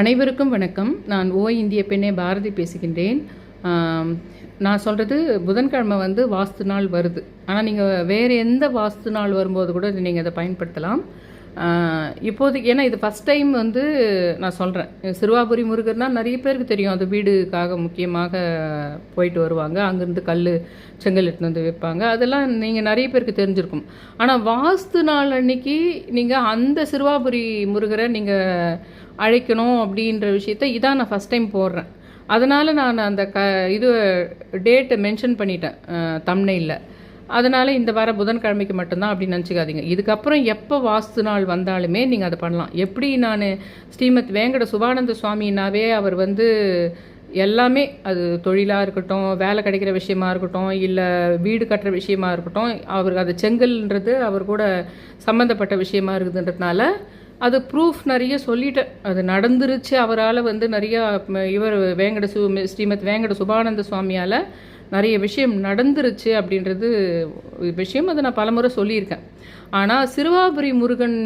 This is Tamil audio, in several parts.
அனைவருக்கும் வணக்கம். நான் ஓ இந்திய பெண்ணே பாரதி பேசுகின்றேன். நான் சொல்கிறது புதன்கிழமை வந்து வாஸ்து நாள் வருது. ஆனால் நீங்கள் வேறு எந்த வாஸ்து நாள் வரும்போது கூட நீங்கள் அதை பயன்படுத்தலாம். இப்போதைக்கு ஏன்னா இது ஃபஸ்ட் டைம் வந்து நான் சொல்கிறேன் சிறுவாபுரி முருகர்னால் நிறைய பேருக்கு தெரியும். அது வீடுக்காக முக்கியமாக போயிட்டு வருவாங்க. அங்கேருந்து கல் செங்கல் எடுத்துன்னு வந்து வைப்பாங்க அதெல்லாம் நீங்கள் நிறைய பேருக்கு தெரிஞ்சிருக்கும். ஆனால் வாஸ்து நாள் அன்னைக்கு நீங்கள் அந்த சிறுவாபுரி முருகரை நீங்கள் அழைக்கணும் அப்படின்ற விஷயத்த இதான் நான் ஃபஸ்ட் டைம் போடுறேன். அதனால் நான் அந்த க இது டேட்டை மென்ஷன் பண்ணிட்டேன் தம்னையில் அதனால் இந்த வார புதன்கிழமைக்கு மட்டும்தான் அப்படின்னு நினச்சிக்காதீங்க. இதுக்கப்புறம் எப்போ வாஸ்து நாள் வந்தாலுமே நீங்கள் அதை பண்ணலாம். எப்படி நான் ஸ்ரீமத் வேங்கட சுபானந்த சுவாமினாவே அவர் வந்து எல்லாமே அது தொழிலாக இருக்கட்டும் வேலை கிடைக்கிற விஷயமா இருக்கட்டும் இல்லை வீடு கட்டுற விஷயமா இருக்கட்டும் அவருக்கு அது செங்கல்ன்றது அவர் கூட சம்மந்தப்பட்ட விஷயமா இருக்குதுன்றதுனால அது ப்ரூஃப் நிறைய சொல்லிட்டேன் அது நடந்துருச்சு. அவரால் வந்து நிறையா இவர் வேங்கட சு ஸ்ரீமத் வேங்கட சுபானந்த சுவாமியால் நிறைய விஷயம் நடந்துருச்சு அப்படின்றது விஷயம் அதை நான் பலமுறை சொல்லியிருக்கேன். ஆனால் சிறுவாபுரி முருகன்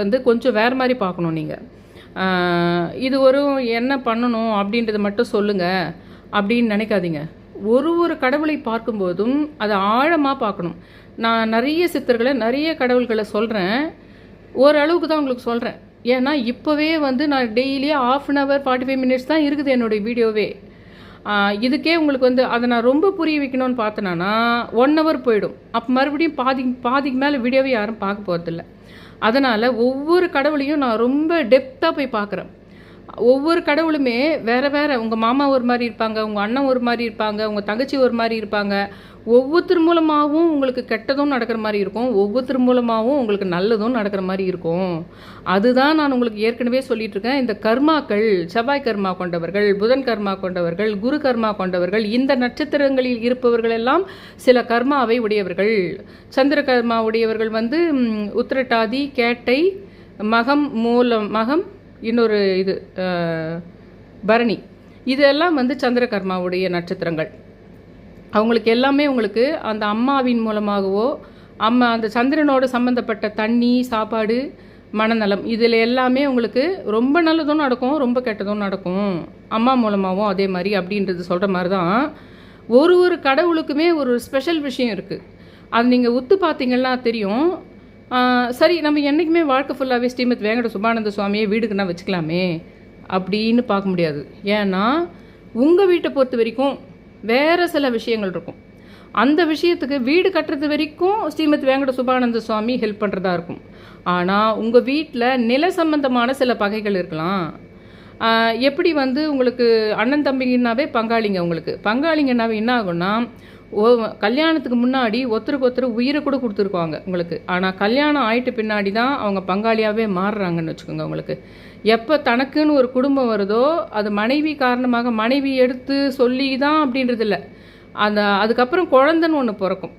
வந்து கொஞ்சம் வேறு மாதிரி பார்க்கணும் நீங்கள் இது ஒரு என்ன பண்ணணும் அப்படின்றத மட்டும் சொல்லுங்கள் அப்படின்னு நினைக்காதீங்க. ஒரு ஒரு கடவுளை பார்க்கும்போதும் அதை ஆழமாக பார்க்கணும். நான் நிறைய சித்தர்களை நிறைய கடவுள்களை சொல்கிறேன் ஓரளவுக்கு தான் உங்களுக்கு சொல்கிறேன் ஏன்னா இப்போவே வந்து நான் டெய்லியே half an hour forty five minutes தான் இருக்குது என்னுடைய வீடியோவே. இதுக்கே உங்களுக்கு வந்து அதை நான் ரொம்ப புரிய வைக்கணும்னு பார்த்தேன்னா ஒன் ஹவர் போயிடும். அப்போ மறுபடியும் பாதி பாதிக்கு மேலே வீடியோவே யாரும் பார்க்க போகிறதில்ல அதனால் ஒவ்வொரு கடவுளையும் நான் ரொம்ப டெப்த்தாக போய் பார்க்குறேன். ஒவ்வொரு கடவுளுமே வேறு வேறு. உங்கள் மாமா ஒரு மாதிரி இருப்பாங்க உங்கள் அண்ணன் ஒரு மாதிரி இருப்பாங்க உங்கள் தங்கச்சி ஒரு மாதிரி இருப்பாங்க. ஒவ்வொருத்தர் மூலமாகவும் உங்களுக்கு கெட்டதும் நடக்கிற மாதிரி இருக்கும். ஒவ்வொருத்தர் மூலமாகவும் உங்களுக்கு நல்லதும் நடக்கிற மாதிரி இருக்கும். அதுதான் நான் உங்களுக்கு ஏற்கனவே சொல்லிட்டு இருக்கேன் இந்த கர்மாக்கள் செவ்வாய் கர்மா கொண்டவர்கள் புதன் கர்மா கொண்டவர்கள் குரு கர்மா கொண்டவர்கள் இந்த நட்சத்திரங்களில் இருப்பவர்கள் எல்லாம் சில கர்மாவை உடையவர்கள். சந்திர கர்மா உடையவர்கள் வந்து உத்திரட்டாதி கேட்டை மகம் மூலம் மகம் இன்னொரு இது பரணி. இதெல்லாம் வந்து சந்திர கர்மாவுடைய நட்சத்திரங்கள். அவங்களுக்கு எல்லாமே உங்களுக்கு அந்த அம்மாவின் மூலமாகவோ அம்மா அந்த சந்திரனோட சம்மந்தப்பட்ட தண்ணி சாப்பாடு மனநலம் இதில் எல்லாமே உங்களுக்கு ரொம்ப நல்லதும் நடக்கும் ரொம்ப கெட்டதும் நடக்கும். அம்மா மூலமாகவும் அதே மாதிரி அப்படின்றது சொல்கிற மாதிரி தான் ஒரு ஒரு கடவுளுக்குமே ஒரு ஸ்பெஷல் விஷயம் இருக்குது அது நீங்கள் உத்து பார்த்தீங்கன்னா தெரியும். சரி நம்ம என்றைக்குமே வாழ்க்கை ஃபுல்லாகவே ஸ்ரீமத் வேங்கட சுபானந்த சுவாமியை வீடுக்குன்னா வச்சுக்கலாமே அப்படின்னு பார்க்க முடியாது. ஏன்னா உங்கள் வீட்டை பொறுத்த வரைக்கும் வேறு சில விஷயங்கள் இருக்கும். அந்த விஷயத்துக்கு வீடு கட்டுறது வரைக்கும் ஸ்ரீமத் வேங்கட சுபானந்த சுவாமி ஹெல்ப் பண்ணுறதா இருக்கும். ஆனால் உங்கள் வீட்டில் நில சம்பந்தமான சில பகைகள் இருக்கலாம். எப்படி வந்து உங்களுக்கு அண்ணன் தம்பிங்கன்னாவே பங்காளிங்க உங்களுக்கு. பங்காளிங்கன்னாவே என்ன ஆகும்னா கல்யாணத்துக்கு முன்னாடி ஒருத்தருக்கு ஒருத்தர் உயிரை கூட கொடுத்துருக்குவாங்க உங்களுக்கு. ஆனால் கல்யாணம் ஆயிட்டு பின்னாடி தான் அவங்க பங்காளியாகவே மாறுறாங்கன்னு வச்சுக்கோங்க உங்களுக்கு. எப்போ தனக்குன்னு ஒரு குடும்பம் வருதோ அது மனைவி காரணமாக மனைவி எடுத்து சொல்லி தான் அப்படின்றது இல்லை. அந்த அதுக்கப்புறம் குழந்தைன்னு ஒன்று பிறக்கும்.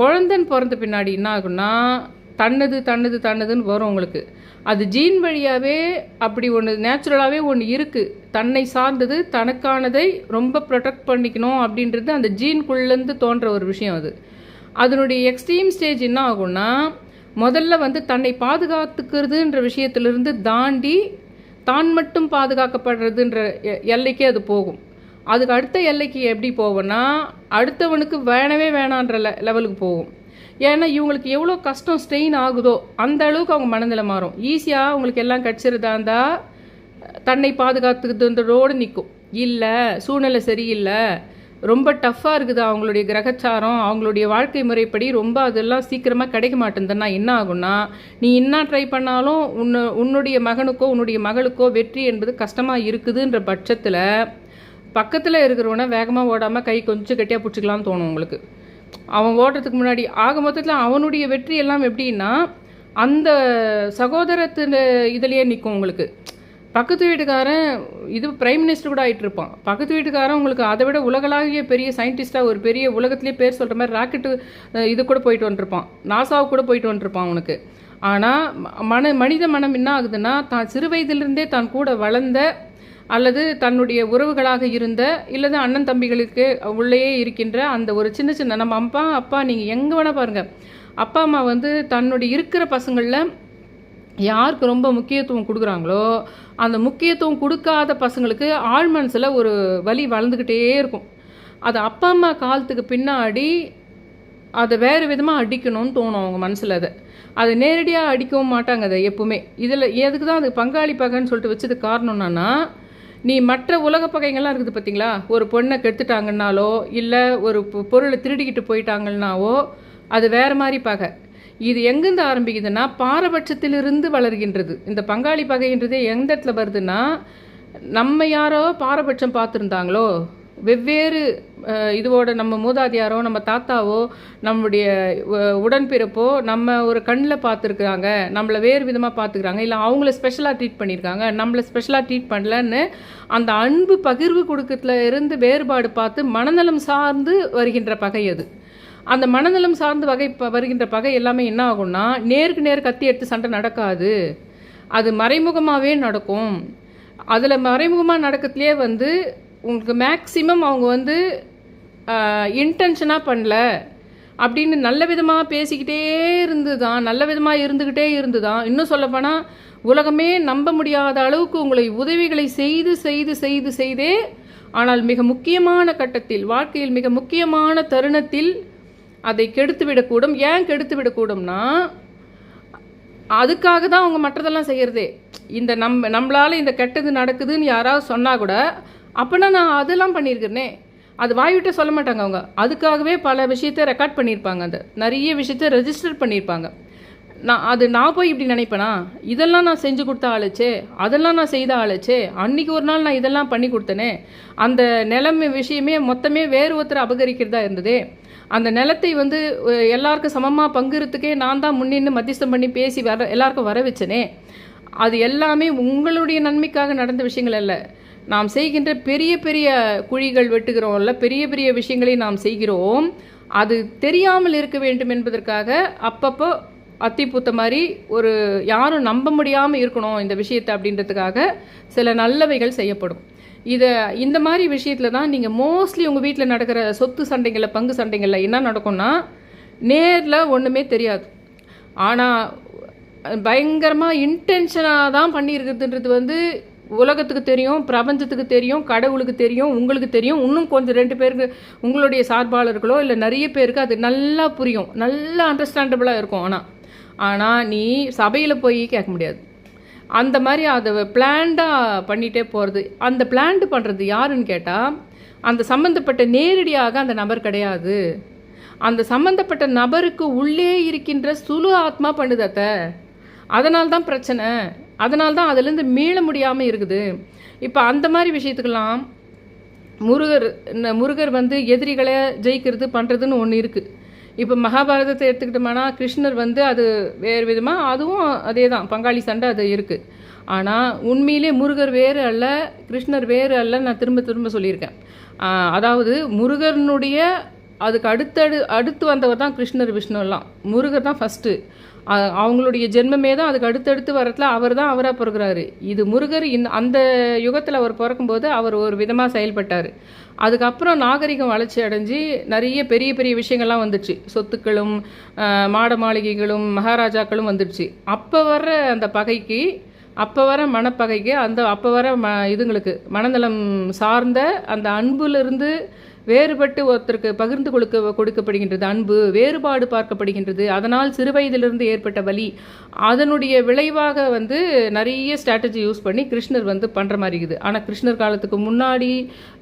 குழந்தைன்னு பிறந்த பின்னாடி என்ன ஆகுன்னா தன்னது தன்னது தன்னதுன்னு வரும் உங்களுக்கு. அது ஜீன் வழியாகவே அப்படி ஒன்று நேச்சுரலாகவே ஒன்று இருக்குது தன்னை சார்ந்தது தனக்கானதை ரொம்ப ப்ரொடெக்ட் பண்ணிக்கணும் அப்படின்றது அந்த ஜீன்குள்ளேருந்து தோன்ற ஒரு விஷயம் அது. அதனுடைய எக்ஸ்ட்ரீம் ஸ்டேஜ் என்ன ஆகும்னா முதல்ல வந்து தன்னை பாதுகாத்துக்கிறதுன்ற விஷயத்திலிருந்து தாண்டி தான் மட்டும் பாதுகாக்கப்படுறதுன்ற எ- எல்லைக்கே அது போகும். அதுக்கு அடுத்த எல்லைக்கு எப்படி போகும்னா அடுத்தவனுக்கு வேணவே வேணான்ற லெ லெவலுக்கு போகும். ஏன்னா இவங்களுக்கு எவ்வளோ கஷ்டம் ஸ்ட்ரெயின் ஆகுதோ அந்த அளவுக்கு அவங்க மனநிலை மாறும். ஈஸியாக அவங்களுக்கு எல்லாம் கிடச்சிருதா இருந்தால் தன்னை பாதுகாத்துக்கிறதோடு நிற்கும் இல்லை சூழ்நிலை சரியில்லை. ரொம்ப டஃப்பாக இருக்குது அவங்களுடைய கிரகச்சாரம் அவங்களுடைய வாழ்க்கை முறைப்படி ரொம்ப அதெல்லாம் சீக்கிரமாக கிடைக்க மாட்டேங்குதுன்னா என்ன ஆகும்னா நீ என்ன ட்ரை பண்ணாலும் உன்னு உன்னுடைய மகனுக்கோ உன்னுடைய மகளுக்கோ வெற்றி என்பது கஷ்டமாக இருக்குதுன்ற பட்சத்தில் பக்கத்தில் இருக்கிறவனை வேகமாக ஓடாமல் கை கொஞ்சம் கட்டியாக பிடிச்சிக்கலாம்னு தோணும் உங்களுக்கு. அவன் ஓடுறதுக்கு முன்னாடி ஆக மொத்தத்தில் அவனுடைய வெற்றி எல்லாம் எப்படின்னா அந்த சகோதரத்தின் இதுலேயே நிற்கும் உங்களுக்கு. பக்கத்து வீட்டுக்காரன் இது பிரைம் மினிஸ்டர் கூட ஆகிட்டு இருப்பான். பக்கத்து வீட்டுக்காரன் உங்களுக்கு அதை விட உலகளாவிய பெரிய சயின்டிஸ்டாக ஒரு பெரிய உலகத்திலே பேர் சொல்கிற மாதிரி ராக்கெட்டு இது கூட போயிட்டு வந்துருப்பான். நாசாவுக்கு கூட போயிட்டு வந்துருப்பான் அவனுக்கு. ஆனால் மன மனித மனம் என்ன ஆகுதுன்னா தான் சிறு வயதிலிருந்தே தான் கூட வளர்ந்த அல்லது தன்னுடைய உறவுகளாக இருந்த இல்லது அண்ணன் தம்பிகளுக்கு உள்ளேயே இருக்கின்ற அந்த ஒரு சின்ன சின்ன நம்ம அப்பா அப்பா நீங்கள் எங்கே வேணால் பாருங்கள் அப்பா அம்மா வந்து தன்னுடைய இருக்கிற பசங்களில் யாருக்கு ரொம்ப முக்கியத்துவம் கொடுக்குறாங்களோ அந்த முக்கியத்துவம் கொடுக்காத பசங்களுக்கு ஆழ் மனசில் ஒரு வலி வளர்ந்துக்கிட்டே இருக்கும். அது அப்பா அம்மா காலத்துக்கு பின்னாடி அதை வேறு விதமாக அடிக்கணும்னு தோணும் அவங்க மனசில் அதை. அதை நேரடியாக அடிக்கவும் மாட்டாங்க அதை எப்பவுமே. இதில் எதுக்கு தான் அது பங்காளி பகைன்னு சொல்லிட்டு வச்சது காரணம் என்னன்னா நீ மற்ற உலக பகைங்கள்லாம் இருக்குது பார்த்தீங்களா ஒரு பொண்ணை கெடுத்துட்டாங்கன்னாலோ இல்லை ஒரு பொ- பொருளை திருடிக்கிட்டு போயிட்டாங்கன்னாவோ அது வேற மாதிரி பகை. இது எங்கேருந்து ஆரம்பிக்குதுன்னா பாரபட்சத்திலிருந்து வளர்கின்றது. இந்த பங்காளி பகைன்றதே எந்த இடத்துல வருதுன்னா நம்ம யாரோ பாரபட்சம் பார்த்துருந்தாங்களோ வெவ்வேறு இதுவோட நம்ம மூதாதையாரோ நம்ம தாத்தாவோ நம்முடைய உடன்பிறப்போ நம்ம ஒரு கண்ணில் பார்த்துருக்குறாங்க. நம்மளை வேறு விதமாக பார்த்துக்கிறாங்க. இல்லை அவங்கள ஸ்பெஷலாக ட்ரீட் பண்ணியிருக்காங்க நம்மளை ஸ்பெஷலாக ட்ரீட் பண்ணலன்னு அந்த அன்பு பகிர்வு கொடுக்கறதுல இருந்து வேறுபாடு பார்த்து மனநலம் சார்ந்து வருகின்ற பகை அது. அந்த மனநலம் சார்ந்து வகை வருகின்ற பகை எல்லாமே என்ன ஆகும்னா நேருக்கு நேர் கத்தி எடுத்து சண்டை நடக்காது. அது மறைமுகமாகவே நடக்கும். அதில் மறைமுகமாக நடக்கிறதுலே வந்து உங்களுக்கு மேக்சிமம் அவங்க வந்து இன்டென்ஷனாக பண்ணல. அப்படின்னு நல்ல விதமாக பேசிக்கிட்டே இருந்து தான் நல்ல விதமாக இருந்துக்கிட்டே இருந்து தான் இன்னும் சொல்லப்போனால் உலகமே நம்ப முடியாத அளவுக்கு உங்களை உதவிகளை செய்து செய்து செய்து செய்தே ஆனால் மிக முக்கியமான கட்டத்தில் வாழ்க்கையில் மிக முக்கியமான தருணத்தில் அதை கெடுத்து விடக்கூடும். ஏன் கெடுத்து விடக்கூடும்னா அதுக்காக தான் அவங்க மற்றதெல்லாம் செய்கிறதே இந்த நம்ம நம்மளால இந்த கெட்டது நடக்குதுன்னு யாராவது சொன்னால் கூட அப்பனா நான் அதெல்லாம் பண்ணியிருக்கிறேனே. அது வாய்விட்டு சொல்ல மாட்டாங்க அவங்க. அதுக்காகவே பல விஷயத்தை ரெக்கார்ட் பண்ணியிருப்பாங்க அந்த. நிறைய விஷயத்த ரெஜிஸ்டர் பண்ணியிருப்பாங்க. நான் அது நான் போய் இப்படி நினைப்பேனா? இதெல்லாம் நான் செஞ்சு கொடுத்த ஆளுச்சே. அதெல்லாம் நான் செய்த ஆளுச்சே. அன்னைக்கு ஒரு நாள் நான் இதெல்லாம் பண்ணி கொடுத்தனே. அந்த நிலைமை விஷயமே மொத்தமே வேறு ஒருத்தர் அபகரிக்கிறதா இருந்ததே. அந்த நிலத்தை வந்து எல்லாருக்கும் சமமாக பங்குறதுக்கே நான் தான் முன்னின்று மத்தியஸ்தம் பண்ணி பேசி வர எல்லாருக்கும் வர வச்சனே. அது எல்லாமே உங்களுடைய நன்மைக்காக நடந்த விஷயங்கள் இல்லை நாம் செய்கின்ற பெரிய பெரிய குழிகள் வெட்டுகிறோம்ல பெரிய பெரிய விஷயங்களை நாம் செய்கிறோம். அது தெரியாமல் இருக்க வேண்டும் என்பதற்காக அப்பப்போ அத்திப்பூத்த மாதிரி ஒரு யாரும் நம்ப முடியாமல் இருக்கணும் இந்த விஷயத்தை அப்படின்றதுக்காக சில நல்லவைகள் செய்யப்படும். இதை இந்த மாதிரி விஷயத்தில் தான் நீங்கள் மோஸ்ட்லி உங்கள் வீட்டில் நடக்கிற சொத்து சண்டைகளில் பங்கு சண்டைகளில் என்ன நடக்கும்னா நேரில் ஒன்றுமே தெரியாது. ஆனால் பயங்கரமாக இன்டென்ஷனாக தான் பண்ணியிருக்கிறதுன்றது வந்து உலகத்துக்கு தெரியும் பிரபஞ்சத்துக்கு தெரியும் கடவுளுக்கு தெரியும் உங்களுக்கு தெரியும் இன்னும் கொஞ்சம் ரெண்டு பேருக்கு உங்களுடைய சார்பாளர்களோ இல்லை நிறைய பேருக்கு அது நல்லா புரியும். நல்லா அண்டர்ஸ்டாண்டபிளாக இருக்கும் ஆனால் ஆனால் நீ சபையில் போய் கேட்க முடியாது. அந்த மாதிரி அதை பிளான்டாக பண்ணிகிட்டே போகிறது அந்த பிளான்டு பண்ணுறது யாருன்னு கேட்டால் அந்த சம்மந்தப்பட்ட நேரடியாக அந்த நபர் கிடையாது. அந்த சம்மந்தப்பட்ட நபருக்கு உள்ளே இருக்கின்ற சுழு ஆத்மா பண்ணுதத்த அதனால்தான் பிரச்சனை. அதனால தான் அதுலேருந்து மீள முடியாமல் இருக்குது. இப்போ அந்த மாதிரி விஷயத்துக்கெல்லாம் முருகர் இந்த முருகர் வந்து எதிரிகளை ஜெயிக்கிறது பண்ணுறதுன்னு ஒன்று இருக்குது இப்போ மகாபாரதத்தை எடுத்துக்கிட்டோம்னா கிருஷ்ணர் வந்து அது வேறு விதமாக அதுவும் அதே தான் பங்காளி சண்டை அது இருக்குது ஆனால் உண்மையிலே முருகர் வேறு அல்ல கிருஷ்ணர் வேறு அல்ல நான் திரும்ப திரும்ப சொல்லியிருக்கேன். அதாவது முருகனுடைய அதுக்கு அடுத்தடு அடுத்து வந்தவர் தான் கிருஷ்ணர் விஷ்ணுலாம். முருகர் தான் ஃபஸ்ட்டு அவங்களுடைய ஜென்மமே தான் அதுக்கு அடுத்தடுத்து வரத்துல அவர் தான் அவராக பிறகுறாரு இது முருகர் இந்த அந்த யுகத்தில் அவர் பிறக்கும்போது அவர் ஒரு விதமாக செயல்பட்டார். அதுக்கப்புறம் நாகரிகம் வளர்ச்சி அடைஞ்சு நிறைய பெரிய பெரிய விஷயங்கள்லாம் வந்துச்சு. சொத்துக்களும் மாட மாளிகைகளும் மகாராஜாக்களும் வந்துடுச்சு அப்போ வர்ற அந்த பகைக்கு அப்போ வர மனப்பகைக்கு அந்த அப்போ வர ம இதுங்களுக்கு மனநலம் சார்ந்த அந்த அன்புலேருந்து வேறுபட்டு ஒருத்தருக்கு பகிர்ந்து கொடுக்க கொடுக்கப்படுகின்றது அன்பு வேறுபாடு பார்க்கப்படுகின்றது. அதனால் சிறுவயதிலிருந்து ஏற்பட்ட வலி. அதனுடைய விளைவாக வந்து நிறைய ஸ்ட்ராட்டஜி யூஸ் பண்ணி கிருஷ்ணர் வந்து பண்ணுற மாதிரி இருக்குது. ஆனால் கிருஷ்ணர் காலத்துக்கு முன்னாடி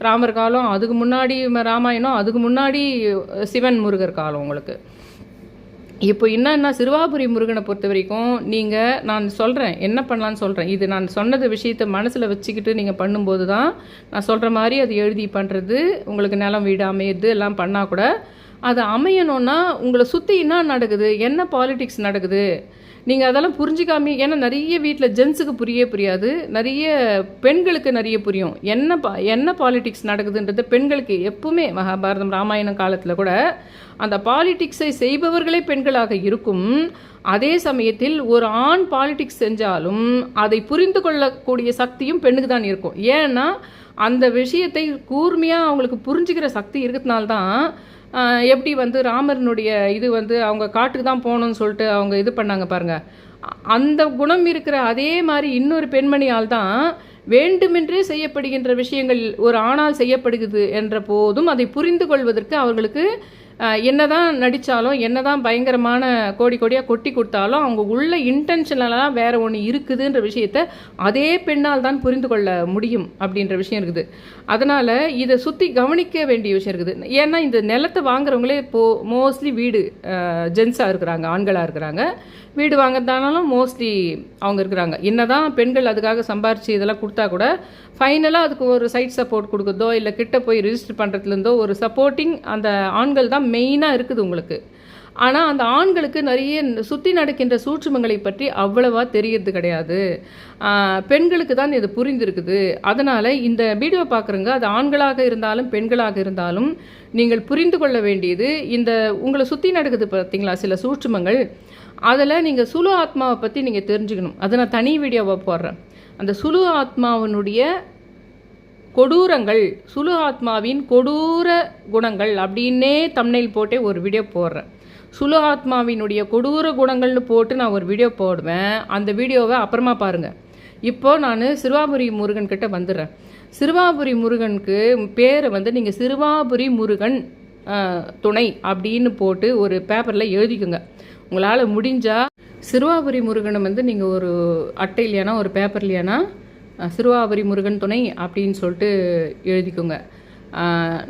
ராமர் காலம் அதுக்கு முன்னாடி ராமாயணம் அதுக்கு முன்னாடி சிவன் முருகர் காலம் உங்களுக்கு. இப்போ என்னன்னா சிறுவாபுரி முருகனை பொறுத்த வரைக்கும் நீங்கள் நான் சொல்கிறேன் என்ன பண்ணலான்னு சொல்கிறேன் இது நான் சொன்னது விஷயத்தை மனசில் வச்சுக்கிட்டு நீங்கள் பண்ணும்போது தான் நான் சொல்கிற மாதிரி அது எழுதி பண்ணுறது உங்களுக்கு நிலம் வீடு அமையுது எல்லாம் பண்ணால் கூட அது அமையணும்னா உங்களை சுற்றி என்ன நடக்குது என்ன பாலிடிக்ஸ் நடக்குது? நீங்கள் அதெல்லாம் புரிஞ்சிக்காம ஏன்னா நிறைய வீட்டில் ஜென்ஸுக்கு புரிய புரியாது நிறைய பெண்களுக்கு நிறைய புரியும். என்ன பா என்ன பாலிடிக்ஸ் நடக்குதுன்றது பெண்களுக்கு எப்பவுமே மகாபாரதம் ராமாயணம் காலத்தில் கூட அந்த பாலிடிக்ஸை செய்பவர்களே பெண்களாக இருக்கும். அதே சமயத்தில் ஒரு ஆண் பாலிடிக்ஸ் செஞ்சாலும் அதை புரிந்து கொள்ளக்கூடிய சக்தியும் பெண்ணுக்கு தான் இருக்கும். ஏன்னா அந்த விஷயத்தை கூர்மையாக அவங்களுக்கு புரிஞ்சுக்கிற சக்தி இருக்கிறதுனால தான் எப்படி வந்து ராமரனுடைய இது வந்து அவங்க காட்டுக்கு தான் போகணும்னு சொல்லிட்டு அவங்க இது பண்ணாங்க பாருங்கள் அந்த குணம் இருக்கிற அதே மாதிரி இன்னொரு பெண்மணியால் தான் வேண்டுமென்றே செய்யப்படுகின்ற விஷயங்கள் ஒரு ஆணால் செய்யப்படுகிறது என்ற போதும் அதை புரிந்து கொள்வதற்கு அவர்களுக்கு என்னதான் நடித்தாலும் என்னதான் பயங்கரமான கோடி கோடியாக கொட்டி கொடுத்தாலும் அவங்க உள்ள இன்டென்ஷனலாக வேறு ஒன்று இருக்குதுன்ற விஷயத்த அதே பெண்ணால் தான் புரிந்து கொள்ள முடியும் அப்படின்ற விஷயம் இருக்குது. அதனால் இதை சுற்றி கவனிக்க வேண்டிய விஷயம் இருக்குது. ஏன்னா இந்த நிலத்தை வாங்குறவங்களே இப்போ மோஸ்ட்லி வீடு ஜென்ஸாக இருக்கிறாங்க ஆண்களாக இருக்கிறாங்க. வீடு வாங்குறதானாலும் மோஸ்ட்லி அவங்க இருக்கிறாங்க. என்னதான் பெண்கள் அதுக்காக சம்பாரித்து இதெல்லாம் கொடுத்தா கூட ஃபைனலாக அதுக்கு ஒரு சைட் சப்போர்ட் கொடுக்குறதோ இல்லை கிட்ட போய் ரிஜிஸ்டர் பண்ணுறதுலேருந்தோ ஒரு சப்போர்ட்டிங் அந்த ஆண்கள் தான் மெயினாக இருக்குது உங்களுக்கு. ஆனால் அந்த ஆண்களுக்கு நிறைய சுற்றி நடக்கின்ற சூட்சுமங்களை பற்றி அவ்வளவா தெரியறது கிடையாது. பெண்களுக்கு தான் இது புரிந்திருக்குது. அதனால் இந்த வீடியோ பார்க்குறவங்க அது ஆண்களாக இருந்தாலும் பெண்களாக இருந்தாலும் நீங்கள் புரிந்து கொள்ள வேண்டியது இந்த உங்களை சுற்றி நடக்குது பார்த்தீங்களா சில சூட்சுமங்கள்? அதில் நீங்கள் சுலு ஆத்மாவை பற்றி நீங்கள் தெரிஞ்சுக்கணும். அதை நான் தனி வீடியோவை போடுறேன். அந்த சுலு ஆத்மாவினுடைய கொடூரங்கள் சுலு ஆத்மாவின் கொடூர குணங்கள் அப்படின்னே தம்னைல் போட்டே ஒரு வீடியோ போடுறேன். சுலு ஆத்மாவினுடைய கொடூர குணங்கள்னு போட்டு நான் ஒரு வீடியோ போடுவேன். அந்த வீடியோவை அப்புறமா பாருங்கள் இப்போ நான் சிறுவாபுரி முருகன் கிட்ட வந்துடுறேன். சிறுவாபுரி முருகனுக்கு பேரை வந்து நீங்கள் சிறுவாபுரி முருகன் துணை அப்படின்னு போட்டு ஒரு பேப்பரில் எழுதிக்குங்க. உங்களால் முடிஞ்சால் சிறுவாபுரி முருகனை வந்து நீங்கள் ஒரு அட்டையிலையானா ஒரு பேப்பர்லையானா இல்லையானா சிறுவாபுரி முருகன் துணை அப்படின்னு சொல்லிட்டு எழுதிக்கோங்க.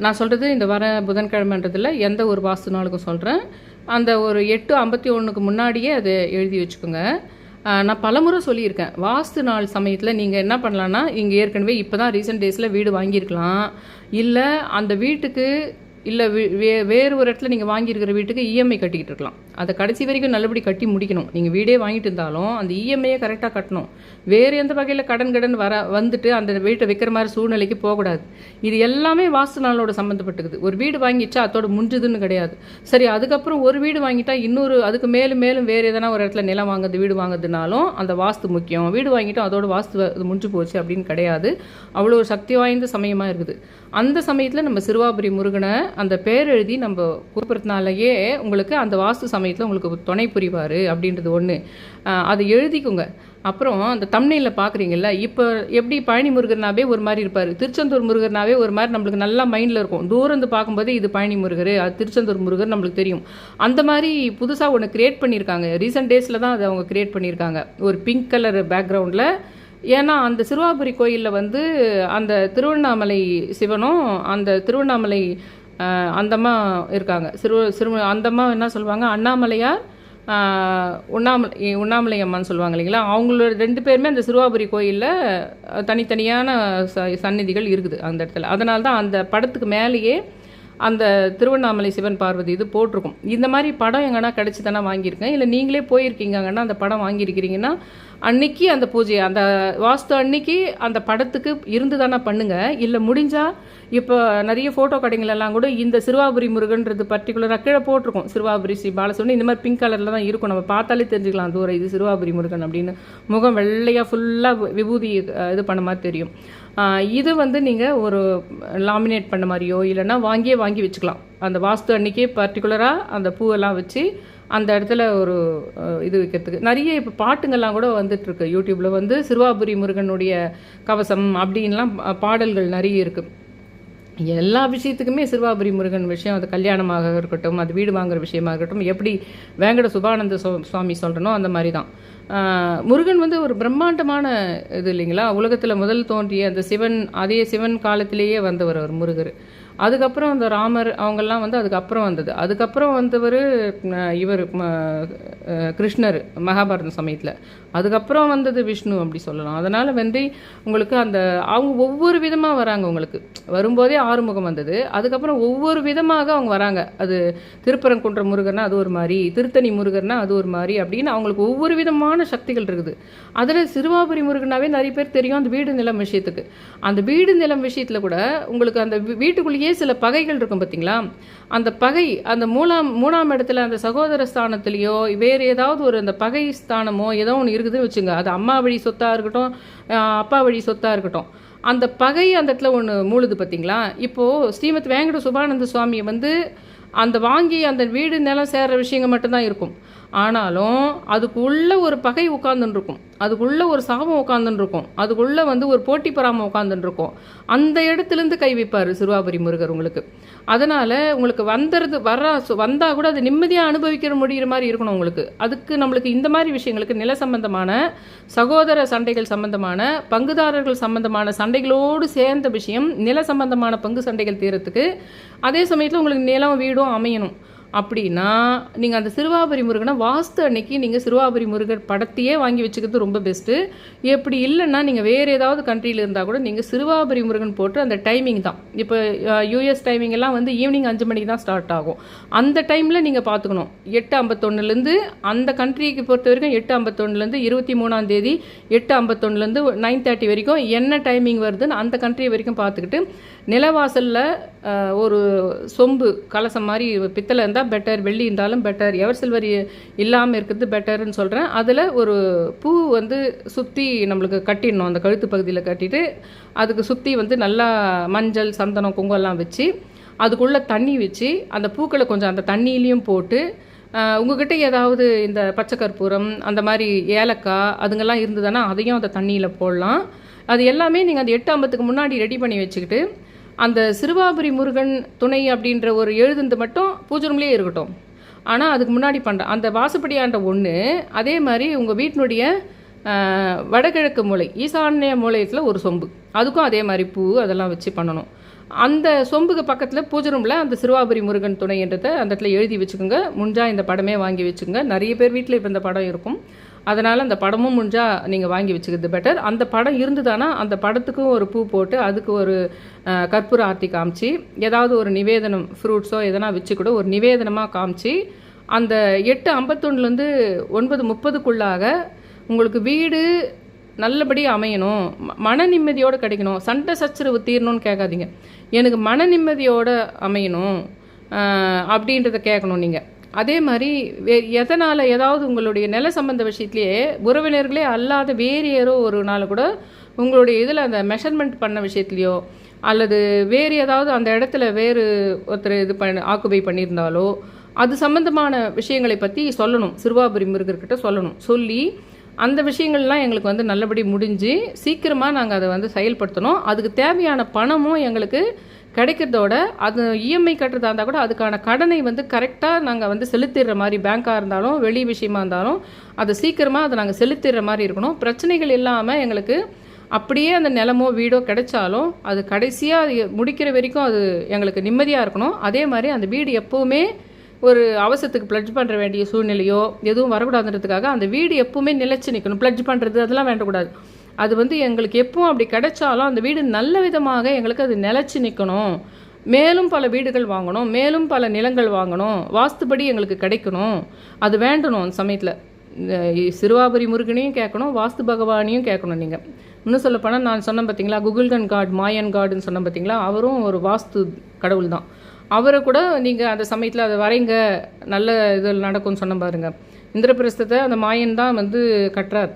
நான் சொல்கிறது இந்த வர புதன்கிழமைன்றதில் எந்த ஒரு வாஸ்து நாளுக்கும் சொல்கிறேன் அந்த ஒரு எட்டு ஐம்பத்தி ஒன்றுக்கு முன்னாடியே அதை எழுதி வச்சுக்கோங்க. நான் பலமுறை சொல்லியிருக்கேன். வாஸ்து நாள் சமயத்தில் நீங்கள் என்ன பண்ணலான்னா இங்கே ஏற்கனவே இப்போ தான் ரீசெண்ட் டேஸில் வீடு வாங்கியிருக்கலாம். இல்லை அந்த வீட்டுக்கு இல்லை வே வேறு ஒரு இடத்துல நீங்கள் வாங்கியிருக்கிற வீட்டுக்கு இஎம்ஐ கட்டிக்கிட்டு இருக்கலாம். அதை கடைசி வரைக்கும் நல்லபடி கட்டி முடிக்கணும். நீங்கள் வீடே வாங்கிட்டு இருந்தாலும் அந்த இஎம்ஐயை கரெக்டாக கட்டணும். வேறு எந்த வகையில் கடன் கடன் வர வந்துட்டு அந்த வீட்டை வைக்கிற மாதிரி சூழ்நிலைக்கு போகக்கூடாது. இது எல்லாமே வாஸ்து நாளோட சம்மந்தப்பட்டுக்குது ஒரு வீடு வாங்கிச்சா அதோட முஞ்சுதுன்னு கிடையாது. சரி அதுக்கப்புறம் ஒரு வீடு வாங்கிட்டா இன்னொரு அதுக்கு மேலும் மேலும் வேறு எதனா ஒரு இடத்துல நிலம் வாங்குது வீடு வாங்குதுனாலும் அந்த வாஸ்து முக்கியம். வீடு வாங்கிட்டோம் அதோட வாஸ்து அது இது முடிஞ்சு போச்சு அப்படின்னு கிடையாது. அவ்வளோ ஒரு சக்தி வாய்ந்த சமயமாக இருக்குது. அந்த சமயத்தில் நம்ம சிறுவாபுரி முருகனை அந்த பேர் எழுதி நம்ம குறிப்பிட்றதுனாலயே உங்களுக்கு அந்த வாஸ்து சமயத்தில் உங்களுக்கு துணை புரிவார் அப்படின்றது ஒன்று அதை எழுதிக்கோங்க. அப்புறம் அந்த தம்னையில் பார்க்குறீங்கல்ல இப்போ எப்படி பழனி முருகர்னாவே ஒரு மாதிரி இருப்பார்? திருச்செந்தூர் முருகர்னாவே ஒரு மாதிரி நம்மளுக்கு நல்லா மைண்டில் இருக்கும். தூரந்து பார்க்கும்போதே இது பழனி முருகர் அது திருச்செந்தூர் முருகர் நம்மளுக்கு தெரியும். அந்த மாதிரி புதுசாக ஒன்று கிரியேட் பண்ணியிருக்காங்க ரீசெண்ட் டேஸில் தான் அதை அவங்க கிரியேட் பண்ணியிருக்காங்க ஒரு பிங்க் கலர் பேக்ரவுண்டில் ஏன்னா அந்த சிறுவாபுரி கோயிலில் வந்து அந்த திருவண்ணாமலை சிவனும் அந்த திருவண்ணாமலை அந்தம்மா இருக்காங்க. சிறு சிறு அந்தம்மா என்ன சொல்லுவாங்க? அண்ணாமலையார் உண்ணாமலை உண்ணாமலை அம்மான்னு சொல்லுவாங்க இல்லைங்களா? அவங்களோட ரெண்டு பேருமே அந்த சிறுவாபுரி கோயிலில் தனித்தனியான ச சந்நிதிகள் இருக்குது அந்த இடத்துல. அதனால தான் அந்த படத்துக்கு மேலேயே அந்த திருவண்ணாமலை சிவன் பார்வதி இது போட்டிருக்கும். இந்த மாதிரி படம் எங்கன்னா கிடச்சி தானே வாங்கியிருக்கேன். இல்லை நீங்களே போயிருக்கீங்கன்னா அந்த படம் வாங்கியிருக்கிறீங்கன்னா அன்னைக்கு அந்த பூஜையை அந்த வாஸ்து அன்னைக்கு அந்த படத்துக்கு இருந்து தானே பண்ணுங்கள் இல்லை முடிஞ்சால் இப்போ நிறைய ஃபோட்டோ கடைங்களெல்லாம் கூட இந்த சிறுவாபுரி முருகன்றது பர்டிகுலராக கீழே போட்டிருக்கோம். சிறுவாபுரி ஸ்ரீ பாலசுவனி இந்த மாதிரி பிங்க் கலரில் தான் இருக்கும். நம்ம பார்த்தாலே தெரிஞ்சுக்கலாம். தூரம் இது சிறுவாபுரி முருகன் அப்படின்னு. முகம் வெள்ளையாக ஃபுல்லாக விபூதி இது பண்ண மாதிரி தெரியும். இது வந்து நீங்கள் ஒரு லாமினேட் பண்ண மாதிரியோ இல்லைன்னா வாங்கியே வாங்கி வச்சுக்கலாம். அந்த வாஸ்து அன்னைக்கே பர்டிகுலராக அந்த பூவெல்லாம் வச்சு அந்த இடத்துல ஒரு இது வைக்கிறதுக்கு. நிறைய இப்போ பாட்டுங்கள்லாம் கூட வந்துட்டுருக்கு. யூடியூப்பில் வந்து சிறுவாபுரி முருகனுடைய கவசம் அப்படின்லாம் பாடல்கள் நிறைய இருக்குது எல்லா விஷயத்துக்குமே சிறுவாபுரி முருகன் விஷயம் அது கல்யாணமாக இருக்கட்டும் அது வீடு வாங்குற விஷயமாக இருக்கட்டும் எப்படி வேங்கட சுபானந்த சுவாமி சொல்கிறனோ அந்த மாதிரி தான் முருகன் வந்து ஒரு பிரம்மாண்டமான இது இல்லைங்களா? உலகத்தில் முதல் தோன்றிய அந்த சிவன் அதே சிவன் காலத்திலேயே வந்தவர் அவர் முருகர். அதுக்கப்புறம் அந்த ராமர் அவங்கெல்லாம் வந்து அதுக்கப்புறம் வந்தது. அதுக்கப்புறம் வந்தவர் இவர் கிருஷ்ணர் மகாபாரத சமயத்தில். அதுக்கப்புறம் வந்தது விஷ்ணு அப்படி சொல்லலாம். அதனால் வந்து உங்களுக்கு அந்த அவங்க ஒவ்வொரு விதமாக வராங்க உங்களுக்கு. வரும்போதே ஆறுமுகம் வந்தது. அதுக்கப்புறம் ஒவ்வொரு விதமாக அவங்க வராங்க. அது திருப்பரங்குன்ற முருகர்னா அது ஒரு மாதிரி திருத்தணி முருகர்னா அது ஒரு மாதிரி அப்படின்னு அவங்களுக்கு ஒவ்வொரு விதமான சக்திகள் இருக்குது. அதில் சிறுவாபுரி முருகனாவே நிறைய பேர் தெரியும் அந்த வீடு நிலம் விஷயத்துக்கு. அந்த வீடு நிலம் விஷயத்தில் கூட உங்களுக்கு அந்த வீ- வீட்டுக்குள்ளேயே சில பகைகள் இருக்கும் பார்த்தீங்களா அந்த பகை அந்த மூணாம் மூணாம் இடத்துல அந்த சகோதர ஸ்தானத்துலேயோ வேறு ஏதாவது ஒரு அந்த பகை ஸ்தானமோ ஏதோ ஒன்று இருக்குதுன்னு வச்சுங்க. அது அம்மா வழி சொத்தாக இருக்கட்டும் அப்பா வழி சொத்தாக இருக்கட்டும். அந்த பகை அந்த இடத்துல ஒன்று மூழுது பார்த்தீங்களா இப்போது ஸ்ரீமத் வேங்கட சுபானந்த சுவாமி வந்து அந்த வாங்கி அந்த வீடு நிலம் சேர்கிற விஷயங்கள் மட்டும்தான் இருக்கும். ஆனாலும் அதுக்குள்ளே ஒரு பகை உட்கார்ந்துருக்கும். அதுக்குள்ளே ஒரு சாபம் உட்காந்துருக்கும் அதுக்குள்ளே வந்து ஒரு போட்டி பொறாமை உட்காந்துருக்கும் அந்த இடத்துலேருந்து கை வைப்பார் சிறுவாபுரி முருகர் உங்களுக்கு. அதனால் உங்களுக்கு வந்துறது வர வந்தால் கூட அது நிம்மதியாக அனுபவிக்கிற முடிகிற மாதிரி இருக்கணும் உங்களுக்கு. அதுக்கு நம்மளுக்கு இந்த மாதிரி விஷயங்களுக்கு நில சம்பந்தமான சகோதர சண்டைகள் சம்பந்தமான பங்குதாரர்கள் சம்பந்தமான சண்டைகளோடு சேர்ந்த விஷயம் நில சம்பந்தமான பங்கு சண்டைகள் தீரத்துக்கு அதே சமயத்தில் உங்களுக்கு நிலம் வீடும் அமையணும். அப்படின்னா நீங்கள் அந்த சிறுவாபுரி முருகனை வாஸ்து அன்னைக்கு நீங்கள் சிறுவாபுரி முருகர் படத்தையே வாங்கி வச்சுக்கிறது ரொம்ப பெஸ்ட்டு எப்படி இல்லைன்னா நீங்கள் வேறு ஏதாவது கண்ட்ரியில் இருந்தால் கூட நீங்கள் சிறுவாபுரி முருகன் போட்டு அந்த டைமிங் தான். இப்போ யூஎஸ் டைமிங் எல்லாம் வந்து ஈவினிங் அஞ்சு மணிக்கு தான் ஸ்டார்ட் ஆகும். அந்த டைமில் நீங்கள் பார்த்துக்கணும் எட்டு ஐம்பத்தொன்னுலேருந்து அந்த கண்ட்ரிக்கு பொறுத்த வரைக்கும் எட்டு ஐம்பத்தொன்னுலேருந்து இருபத்தி மூணாம் தேதி எட்டு ஐம்பத்தொன்னுலேருந்து நைன் தேர்ட்டி வரைக்கும் என்ன டைமிங் வருதுன்னு அந்த கண்ட்ரி வரைக்கும் பார்த்துக்கிட்டு நிலவாசலில் ஒரு சொம்பு கலசம் மாதிரி பித்தளை இருந்தால் பெட்டர் வெள்ளி இருந்தாலும் பெட்டர் எவர் சில்வர் இல்லாமல் இருக்கிறது பெட்டர்னு சொல்கிறேன் அதில் ஒரு பூ வந்து சுற்றி நம்மளுக்கு கட்டிடணும் அந்த கழுத்து பகுதியில் கட்டிட்டு அதுக்கு சுற்றி வந்து நல்லா மஞ்சள் சந்தனம் குங்குமம்லாம் வச்சு அதுக்குள்ளே தண்ணி வச்சு அந்த பூக்களை கொஞ்சம் அந்த தண்ணியிலையும் போட்டு உங்ககிட்ட ஏதாவது இந்த பச்சை கற்பூரம் அந்த மாதிரி ஏலக்காய் அதுங்கெல்லாம் இருந்ததுன்னா அதையும் அந்த தண்ணியில் போடலாம். அது எல்லாமே நீங்கள் அந்த எட்டு ஐம்பத்துக்கு முன்னாடி ரெடி பண்ணி வச்சுக்கிட்டு அந்த சிறுவாபுரி முருகன் துணை அப்படின்ற ஒரு எழுதுந்து மட்டும் பூஜை ரூம்லேயே இருக்கட்டும். ஆனால் அதுக்கு முன்னாடி பண்ணுற அந்த வாசப்படியாண்ட ஒன்று அதே மாதிரி உங்கள் வீட்டினுடைய வடகிழக்கு மூலை ஈசான்ய மூலையத்தில் ஒரு சொம்பு. அதுக்கும் அதே மாதிரி பூ அதெல்லாம் வச்சு பண்ணணும். அந்த சொம்புக்கு பக்கத்தில் பூஜை ரூமில் அந்த சிறுவாபுரி முருகன் துணைன்றதை அந்த இடத்துல எழுதி வச்சுக்கோங்க. முடிஞ்சா இந்த படமே வாங்கி வச்சுக்கோங்க. நிறைய பேர் வீட்டில் இப்போ இந்த படம் இருக்கும். அதனால் அந்த படமும் முடிஞ்சால் நீங்கள் வாங்கி வச்சுக்கிறது பெட்டர் அந்த படம் இருந்ததுன்னா அந்த படத்துக்கும் ஒரு பூ போட்டு அதுக்கு ஒரு கற்பூர ஆர்த்தி காமிச்சு ஏதாவது ஒரு நிவேதனம் ஃப்ரூட்ஸோ எதனா வச்சு கூட ஒரு நிவேதனமாக காமிச்சு அந்த எட்டு ஐம்பத்தொன்னுலேருந்து ஒன்பது முப்பதுக்குள்ளாக உங்களுக்கு வீடு நல்லபடி அமையணும். ம- மன நிம்மதியோடு கிடைக்கணும். சண்டை சச்சரவு தீரணும்னு கேட்காதீங்க. எனக்கு மன நிம்மதியோடு அமையணும் அப்படின்றத கேட்கணும் நீங்கள் அதே மாதிரி வே எதனால் ஏதாவது உங்களுடைய நில சம்பந்த விஷயத்துலேயே உறவினர்களே அல்லாத வேறு யாரோ ஒரு நாள் கூட உங்களுடைய இதில் அந்த மெஷர்மெண்ட் பண்ண விஷயத்துலையோ அல்லது வேறு ஏதாவது அந்த இடத்துல வேறு ஒருத்தர் இது பண்ண ஆக்குபை பண்ணியிருந்தாலோ அது சம்பந்தமான விஷயங்களை பற்றி சொல்லணும். சிறுவாபுரி முருகர்கிட்ட சொல்லணும். சொல்லி அந்த விஷயங்கள்லாம் எங்களுக்கு வந்து நல்லபடி முடிஞ்சு சீக்கிரமாக நாங்கள் அதை வந்து செயல்படுத்தணும். அதுக்கு தேவையான பணமும் எங்களுக்கு கிடைக்கிறதோட அது இஎம்ஐ கட்டுறதா இருந்தால் கூட அதுக்கான கடனை வந்து கரெக்டாக நாங்கள் வந்து செலுத்திடுற மாதிரி பேங்காக இருந்தாலும் வெளி விஷயமா இருந்தாலும் அதை சீக்கிரமாக அதை நாங்கள் செலுத்திடுற மாதிரி இருக்கணும். பிரச்சனைகள் இல்லாமல் எங்களுக்கு அப்படியே அந்த நிலமோ வீடோ கிடைச்சாலும் அது கடைசியாக அது முடிக்கிற வரைக்கும் அது எங்களுக்கு நிம்மதியாக இருக்கணும். அதே மாதிரி அந்த வீடு எப்போவுமே ஒரு அவசரத்துக்கு ப்ளட்ஜ் பண்ணுற வேண்டிய சூழ்நிலையோ எதுவும் வரக்கூடாதுன்றதுக்காக அந்த வீடு எப்போவுமே நிலைச்சு நிற்கணும் பிளட்ஜ் பண்ணுறது அதெல்லாம் வேண்டக்கூடாது. அது வந்து எங்களுக்கு எப்பவும் அப்படி கிடைச்சாலும் அந்த வீடு நல்ல விதமாக எங்களுக்கு அது நிலச்சி நிற்கணும் மேலும் பல வீடுகள் வாங்கணும் மேலும் பல நிலங்கள் வாங்கணும் வாஸ்துபடி எங்களுக்கு கிடைக்கணும். அது வேண்டணும் அந்த சமயத்தில். சிறுவாபுரி முருகனையும் கேட்கணும் வாஸ்து பகவானையும் கேட்கணும் நீங்கள் இன்னும் சொல்லப்போனால் நான் சொன்னேன் பார்த்தீங்களா குகுல்கன் காட் மாயன் காடுன்னு சொன்னேன் பார்த்தீங்களா அவரும் ஒரு வாஸ்து கடவுள் தான். அவரை கூட நீங்கள் அந்த சமயத்தில் அதை வரைங்க நல்ல இதில் நடக்கும்னு சொன்ன பாருங்கள் இந்திரபிரஸ்தத்தை அந்த மாயன் தான் வந்து கட்டுறார்.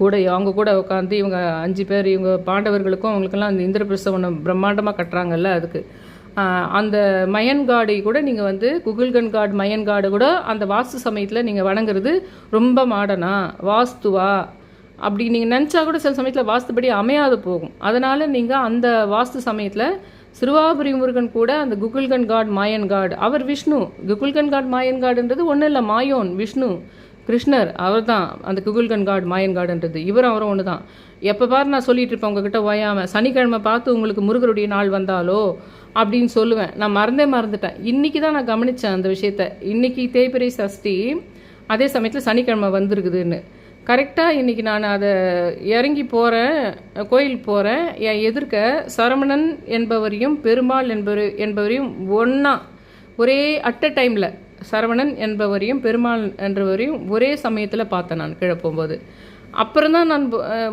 கூட அவங்க கூட உட்காந்து இவங்க அஞ்சு பேர் இவங்க பாண்டவர்களுக்கும் அவங்களுக்கெல்லாம் அந்த இந்திரபிரஸ்தம் ஒன்று பிரம்மாண்டமாக கட்டுறாங்கல்ல அதுக்கு. அந்த மயன் காடை கூட நீங்கள் வந்து குகுல்கன் காட் மயன் காடு கூட அந்த வாஸ்து சமயத்தில் நீங்கள் வணங்குறது ரொம்ப மாடனா வாஸ்துவா அப்படி நீங்கள் நினச்சா கூட சில சமயத்தில் வாஸ்துபடி அமையாது போகும். அதனால் நீங்கள் அந்த வாஸ்து சமயத்தில் சிறுவாபுரி முருகன் கூட அந்த குகுல்கன் காட் மாயன் காட் அவர் விஷ்ணு. குகுல்கன் காட் மாயன் காடுன்றது ஒன்றும் இல்லை மாயோன் விஷ்ணு. கிருஷ்ணர் அவர் தான் அந்த குகுல்கன் காட் மாயன் காடுன்றது. இவரும் அவரும் ஒன்று தான் எப்போ பாரு நான் சொல்லிட்டு இருப்பேன் உங்ககிட்ட ஓயாமல் சனிக்கிழமை பார்த்து உங்களுக்கு முருகருடைய நாள் வந்தாலோ அப்படின்னு சொல்லுவேன். நான் மறந்தே மறந்துட்டேன். இன்றைக்கி தான் நான் கவனித்தேன் அந்த விஷயத்த. இன்னைக்கு தேய்பிரை சஷ்டி அதே சமயத்தில் சனிக்கிழமை வந்திருக்குதுன்னு. கரெக்டாக இன்றைக்கி நான் அதை இறங்கி போகிறேன் கோயில் போகிறேன் என் எதிர்க்க சரவணன் என்பவரையும் பெருமாள் என்பவர் என்பவரையும் ஒன்றா ஒரே அட் அ டைமில் சரவணன் என்பவரையும் பெருமாள் என்றவரையும் ஒரே சமயத்தில் பார்த்தேன் நான் கீழே போகும்போது அப்புறம் தான் நான்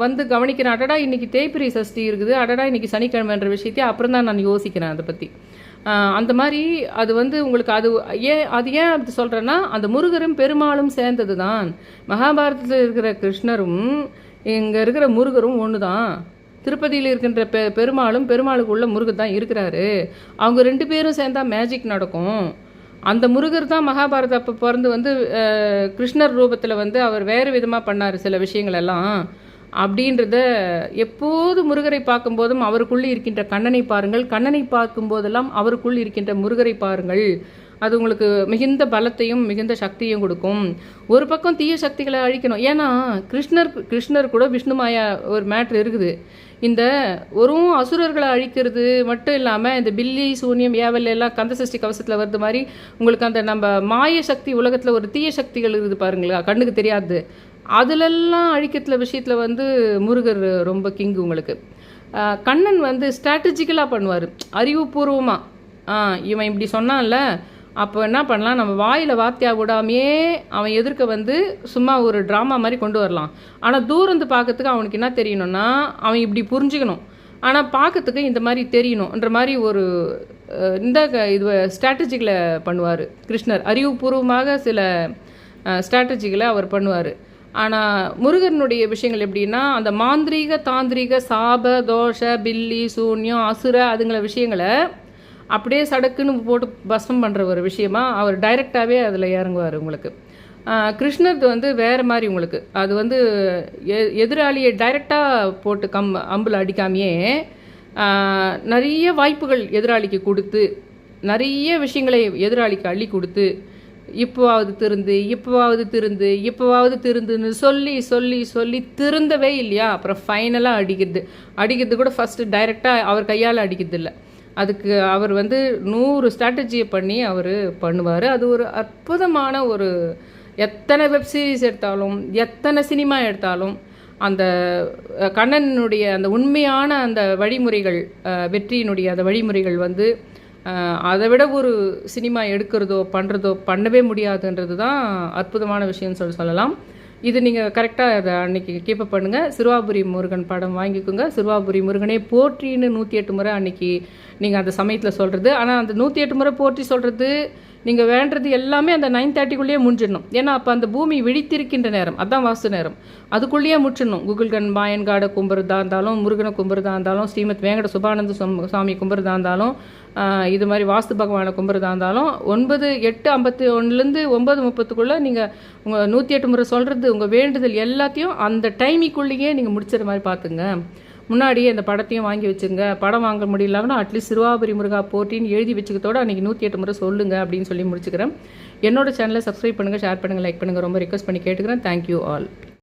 வந்து கவனிக்கிறேன் அடடா இன்றைக்கி தேய்பிரி சஷ்டி இருக்குது அடடா இன்றைக்கி சனிக்கிழமைன்ற விஷயத்தையும் அப்புறம் தான் நான் யோசிக்கிறேன் அதை பற்றி அந்த மாதிரி அது வந்து உங்களுக்கு அது ஏன் அது ஏன் அப்படி சொல்கிறேன்னா அந்த முருகரும் பெருமாளும் சேர்ந்தது தான் மகாபாரதத்தில் இருக்கிற கிருஷ்ணரும் இங்கே இருக்கிற முருகரும் ஒன்று தான் திருப்பதியில் இருக்கின்ற பெ பெருமாளும் பெருமாளுக்கு உள்ள முருகன் தான் இருக்கிறாரு. அவங்க ரெண்டு பேரும் சேர்ந்தா மேஜிக் நடக்கும். அந்த முருகர் தான் மகாபாரத அப்போ பிறந்து வந்து கிருஷ்ணர் ரூபத்தில் வந்து அவர் வேறு விதமாக பண்ணார் சில விஷயங்கள் எல்லாம் அப்படின்றத எப்போது முருகரை பார்க்கும்போதும் அவருக்குள்ளே இருக்கின்ற கண்ணனை பாருங்கள். கண்ணனை பார்க்கும்போதெல்லாம் அவருக்குள் இருக்கின்ற முருகரை பாருங்கள். அது உங்களுக்கு மிகுந்த பலத்தையும் மிகுந்த சக்தியும் கொடுக்கும். ஒரு பக்கம் தீய சக்திகளை அழிக்கணும். ஏன்னா கிருஷ்ணர் கிருஷ்ணர் கூட விஷ்ணுமாயா ஒரு மேட்ரு இருக்குது. இந்த வெறும் அசுரர்களை அழிக்கிறது மட்டும் இல்லாமல் இந்த பில்லி சூன்யம் ஏவல் எல்லாம் கந்தசஷ்டி கவசத்தில் வருது மாதிரி உங்களுக்கு அந்த நம்ம மாய சக்தி உலகத்தில் ஒரு தீய சக்திகள் இருக்குது பாருங்களா? கண்ணுக்கு தெரியாது. அதிலெல்லாம் அழிக்கிறதுல விஷயத்தில் வந்து முருகர் ரொம்ப கிங் உங்களுக்கு. கண்ணன் வந்து ஸ்ட்ராட்டஜிக்கலாக பண்ணுவார். அறிவுபூர்வமாக இவன் இப்படி சொன்னான்ல அப்போ என்ன பண்ணலாம்? நம்ம வாயில் வாத்தியா விடாமையே அவன் எதிர்க்க வந்து சும்மா ஒரு ட்ராமா மாதிரி கொண்டு வரலாம். ஆனால் தூரந்து பார்க்கறதுக்கு அவனுக்கு என்ன தெரியணும்னா அவன் இப்படி புரிஞ்சுக்கணும். ஆனால் பார்க்கறதுக்கு இந்த மாதிரி தெரியணும்ன்ற மாதிரி ஒரு இந்த க- இது ஸ்ட்ராட்டஜிகளை பண்ணுவார் கிருஷ்ணர். அறிவுபூர்வமாக சில ஸ்ட்ராட்டஜிகளை அவர் பண்ணுவார். ஆனால் முருகனுடைய விஷயங்கள் எப்படின்னா அந்த மாந்திரீக தாந்திரீக சாப தோஷ பில்லி சூன்யம் அசுர அதுங்கள விஷயங்களை அப்படியே சடக்குன்னு போட்டு பஸ்மம் பண்ணுற ஒரு விஷயமா அவர் டைரெக்டாகவே அதில் இறங்குவார் உங்களுக்கு. ஆஹ் கிருஷ்ணர் வந்து வேறு மாதிரி உங்களுக்கு. அது வந்து எ- எதிராளியை டைரெக்டாக போட்டு கம் அம்பில் அடிக்காமையே நிறைய வாய்ப்புகள் எதிராளிக்கு கொடுத்து நிறைய விஷயங்களை எதிராளிக்கு அள்ளி கொடுத்து இப்போவாவது திருந்து இப்போவாவது திருந்து இப்போவாவது திருந்துன்னு சொல்லி சொல்லி சொல்லி திருந்தவே இல்லையா? அப்புறம் ஃபைனலாக அடிக்கிறது. அடிக்கிறது கூட ஃபஸ்ட்டு டைரெக்டாக அவர் கையால் அடிக்கிறது இல்லை. அதுக்கு அவர் வந்து நூறு ஸ்ட்ராட்டஜியை பண்ணி அவர் பண்ணுவார். அது ஒரு அற்புதமான ஒரு எத்தனை வெப் சீரிஸ் எடுத்தாலும் எத்தனை சினிமா எடுத்தாலும் அந்த கண்ணனுடைய அந்த உண்மையான அந்த வழிமுறைகள் வெற்றியினுடைய அந்த வழிமுறைகள் வந்து அதை விட ஒரு சினிமா எடுக்கிறதோ பண்ணுறதோ பண்ணவே முடியாதுன்றது தான் அற்புதமான விஷயம்னு சொல்லி சொல்லலாம். இது நீங்கள் கரெக்டாக அதை அன்னைக்கு கீப்பப் பண்ணுங்கள் சிறுவாபுரி முருகன் படம் வாங்கிக்கோங்க. சிறுவாபுரி முருகனே போற்றின்னு நூற்றி எட்டு முறை அன்னைக்கு நீங்கள் அந்த சமயத்தில் சொல்கிறது ஆனால் அந்த நூற்றி எட்டு முறை போற்றி சொல்கிறது நீங்கள் வேண்டது எல்லாமே அந்த நைன் தேர்ட்டிக்குள்ளேயே முடிஞ்சிடணும். ஏன்னா அப்போ அந்த பூமி விழித்திருக்கின்ற நேரம். அதான் வாஸ்து நேரம். அதுக்குள்ளேயே முடிச்சிடணும். குகுல்கன் மாயன்காடை கும்புறதா இருந்தாலும் முருகனை கும்புறதா இருந்தாலும் ஸ்ரீமத் வேங்கட சுபானந்த சுவாமி கும்புறதா இருந்தாலும் இது மாதிரி வாஸ்து பகவானை கும்புறதா இருந்தாலும் ஒன்பது எட்டு ஐம்பத்தி ஒன்றுலேருந்து ஒன்பது முப்பத்துக்குள்ளே நீங்கள் உங்கள் நூற்றி எட்டு முறை சொல்கிறது உங்கள் வேண்டுதல் எல்லாத்தையும் அந்த டைமிக்குள்ளேயே நீங்கள் முடிச்சிற மாதிரி பார்த்துங்க. முன்னாடியே இந்த படத்தையும் வாங்கி வச்சுங்க படம் வாங்க முடியலன்னா அட்லீஸ்ட் சிறுவாபுரி முருகா போட்டின்னு எழுதி வச்சுக்கத்தோட அன்றைக்கி நூற்றி எட்டு முறை சொல்லுங்கள் அப்படின்னு சொல்லி முடிச்சுக்கிறேன். என்னோட சேனலை சப்ஸ்கிரைப் பண்ணுங்கள் ஷேர் பண்ணுங்கள் லைக் பண்ணுங்கள் ரொம்ப ரிக்வஸ்ட் பண்ணி கேட்டுக்கிறேன். Thank you all